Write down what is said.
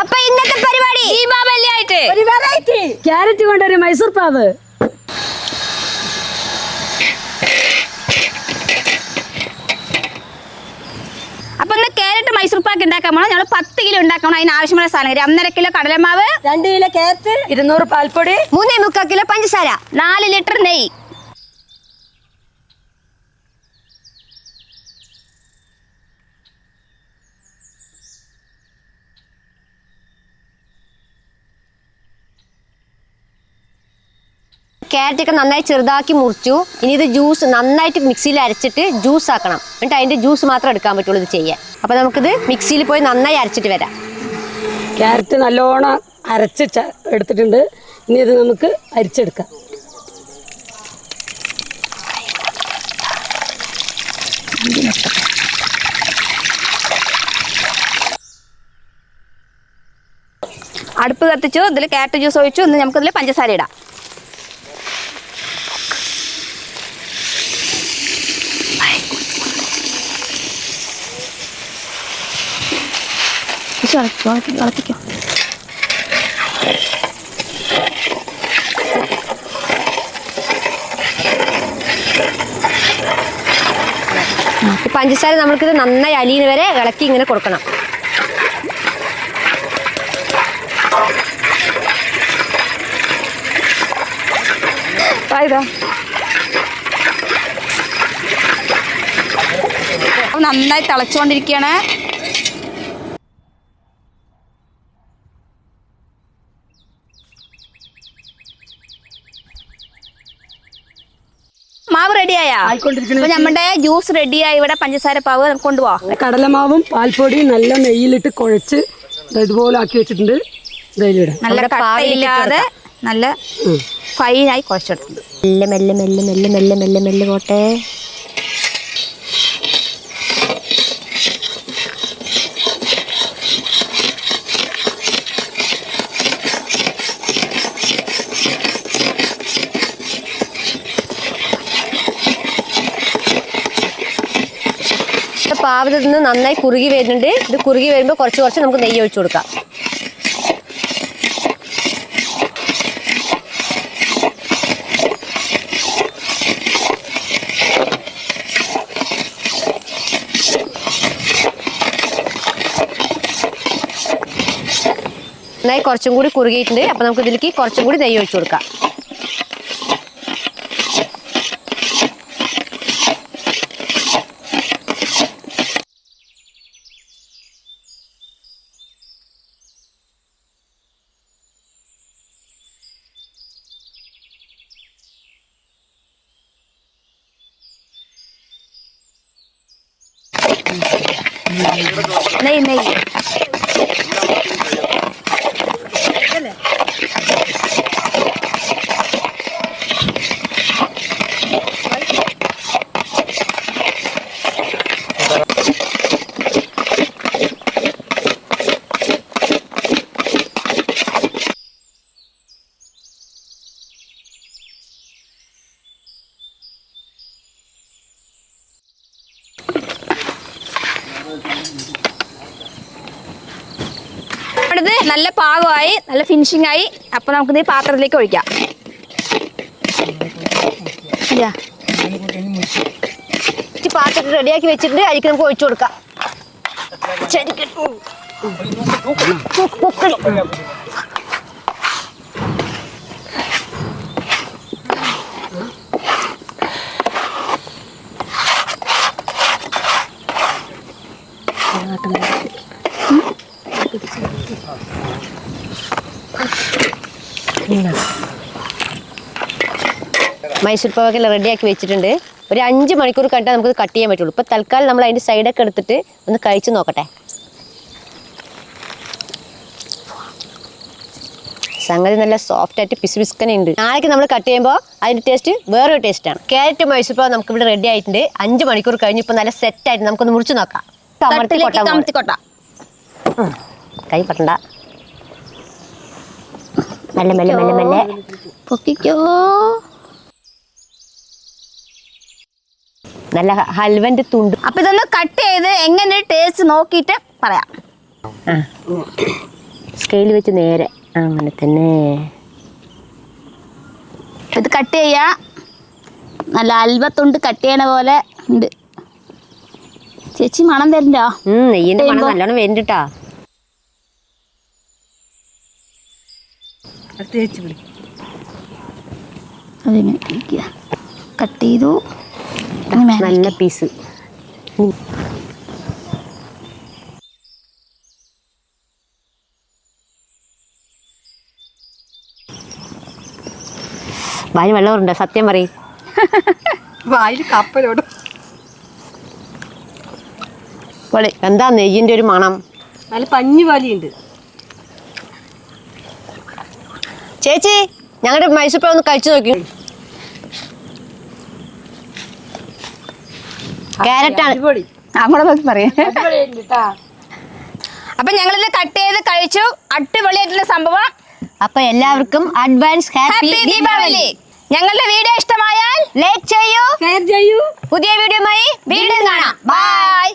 അപ്പൊ ഇന്നത്തെ പരിപാടി? ദീപാവലി ആയിട്ട്? ഒരു വെറൈറ്റി. ക്യാരറ്റ് കൊണ്ടൊരു മൈസൂർ പാവ്. അപ്പൊ ഇന്ന് ക്യാരറ്റ് മൈസൂർ പാക്ക് ഉണ്ടാക്കാൻ പോണം. ഞങ്ങൾ പത്ത് കിലോ ഉണ്ടാക്കണം. അതിന് ആവശ്യമുള്ള സാധനം ഒന്നര കിലോ കടലമാവ് രണ്ട് കിലോ ക്യാരറ്റ് ഇരുന്നൂറ് പാൽപ്പൊടി. മൂന്നേ മുക്കാൽ കിലോ പഞ്ചസാര നാല് ലിറ്റർ നെയ്യ്. ക്യാരറ്റ് ഒക്കെ നന്നായി ചെറുതാക്കി മുറിച്ചു. ഇനി ഇത് ജ്യൂസ് നന്നായിട്ട് മിക്സിയിൽ അരച്ചിട്ട് ജ്യൂസ് ആക്കണം. എന്നിട്ട് അതിന്റെ ജ്യൂസ് മാത്രം എടുക്കാൻ പറ്റുള്ളൂ ഇത് ചെയ്യാൻ. അപ്പൊ നമുക്കിത് മിക്സിയിൽ പോയി നന്നായി അരച്ചിട്ട് വരാം. ക്യാരറ്റ് നല്ലോണം അരച്ച് എടുത്തിട്ടുണ്ട്. ഇനി ഇത് നമുക്ക് അരിച്ചെടുക്കാം. അടുപ്പ് കത്തിച്ചു ഇതിൽ കാരറ്റ് ജ്യൂസ് ഒഴിച്ചു ഇന്ന് നമുക്കിതിൽ പഞ്ചസാര ഇടാം. ഇത് ഇളക്കി- ഇളക്കി- ഇളക്കിക്കോ. പഞ്ചസാര നമ്മൾക്കിത് നന്നായി അലിയുന്ന വരെ ഇളക്കി ഇങ്ങനെ കൊടുക്കണം ആ, ഇതാ. നന്നായി തിളച്ചുകൊണ്ടിരിക്കുകയാണ് മാവ് റെഡിയായാ? അപ്പൊ നമ്മുടെ ജ്യൂസ് റെഡിയായി. ഇവിടെ പഞ്ചസാര പാവ് നമുക്ക് കൊണ്ടുപോവാം. കടലമാവും പാൽപ്പൊടിയും നല്ല നെയ്യിലിട്ട് കുഴച്ച് ഇതുപോലെ ആക്കി വെച്ചിട്ടുണ്ട്. നല്ല കട്ടയില്ലാതെ നല്ല ഫൈനായി കുഴച്ചെടുത്തിട്ടുണ്ട്. മെല്ലെ മെല്ലെ മെല്ലെ മെല്ലെ മെല്ലെ മെല്ലെ മെല്ലെ പോട്ടെ പാവത്തിൽ നിന്ന് നന്നായി കുറുകി വരുന്നുണ്ട്. ഇത് കുറുകി വരുമ്പോൾ കുറച്ച് കുറച്ച് നമുക്ക് നെയ്യ് ഒഴിച്ചു കൊടുക്കാം. നന്നായി കുറച്ചും കൂടി കുറുകിയിട്ടുണ്ട്. അപ്പോൾ നമുക്ക് ഇതിലേക്ക് കുറച്ചും കൂടി നെയ്യ് ഒഴിച്ചു കൊടുക്കാം. നെയ്യ് നെയ്യ് ഇത് നല്ല പാകമായി നല്ല ഫിനിഷിംഗ് ആയി. അപ്പൊ നമുക്കിത് പാത്രത്തിലേക്ക് ഒഴിക്കാം. പാത്രം പാത്രത്തിൽ റെഡിയാക്കി വെച്ചിട്ടുണ്ട്. അതിലേക്ക് നമുക്ക് ഒഴിച്ചു കൊടുക്കാം. ശരിക്കും. മൈസൂർ പാവൊക്കെ റെഡിയാക്കി വെച്ചിട്ടുണ്ട്. ഒരു അഞ്ച് മണിക്കൂർ കണ്ടാൽ നമുക്ക് കട്ട് ചെയ്യാൻ പറ്റുള്ളൂ. ഇപ്പൊ തൽക്കാലം നമ്മൾ അതിന്റെ സൈഡൊക്കെ എടുത്തിട്ട് ഒന്ന് കഴിച്ചു നോക്കട്ടെ. സംഗതി നല്ല സോഫ്റ്റ് ആയിട്ട് പിസ് പിസ്കനെ ഉണ്ട്. നാളേക്ക് നമ്മൾ കട്ട് ചെയ്യുമ്പോൾ അതിന്റെ ടേസ്റ്റ് വേറൊരു ടേസ്റ്റാണ് ആണ്. ക്യാരറ്റ് മൈസൂർ പാവ് നമുക്ക് ഇവിടെ റെഡി ആയിട്ടുണ്ട്. അഞ്ച് മണിക്കൂർ കഴിഞ്ഞ് ഇപ്പൊ നല്ല സെറ്റ് ആയിട്ട് നമുക്കൊന്ന് മുറിച്ച് നോക്കാം. കമഴ്ത്തി കൊട്ടാം. കൈ പറ്റണ്ട മെല്ലെ മെല്ലെ മെല്ലെ മെല്ലെ. പൊക്കിക്കോ. നല്ല ഹൽവന്റെ തുണ്ട്. അപ്പൊ ഇതൊന്ന് കട്ട് ചെയ്ത് എങ്ങനെ ടേസ്റ്റ് നോക്കിയിട്ട് പറയാം. സ്കെയിൽ വെച്ച് നേരെ. അങ്ങനെ തന്നെ. ഇത് കട്ട് ചെയ്യാ. നല്ല അൽവത്തുണ്ട് കട്ട് ചെയ്യണ പോലെ ഉണ്ട്. ചേച്ചി മണം തരണ്ടോ? നെയ്യിന്റെ മണം നല്ലോണം വരുന്നുട്ടാ അതിങ്ങനെ ഇരിക്കുക. കട്ട് ചെയ്തു. നല്ല പീസ് വായി വെള്ളമുണ്ടോ സത്യം പറയും. വായിൽ കപ്പലോട്. പൊളി എന്താ നെയ്യിന്റെ ഒരു മണം? നല്ല പഞ്ഞു പോലെയുണ്ട് ചേച്ചി ഞങ്ങളുടെ മൈസൂർ ഒന്ന് കഴിച്ചു നോക്കി. ക്യാരറ്റാണ് അങ്ങോട്ട് നോക്കി പറയാം. അപ്പൊ ഞങ്ങളിത് കട്ട് ചെയ്ത് കഴിച്ചു. അടിപൊളിയായിട്ടുള്ള സംഭവം. അപ്പൊ എല്ലാവർക്കും അഡ്വാൻസ് ഹാപ്പി ഹാപ്പി ദീപാവലി ഞങ്ങളുടെ വീഡിയോ ഇഷ്ടമായാൽ ലൈക്ക് ചെയ്യൂ. ഷെയർ ചെയ്യൂ. പുതിയ വീഡിയോയുമായി വീണ്ടും കാണാം. ബൈ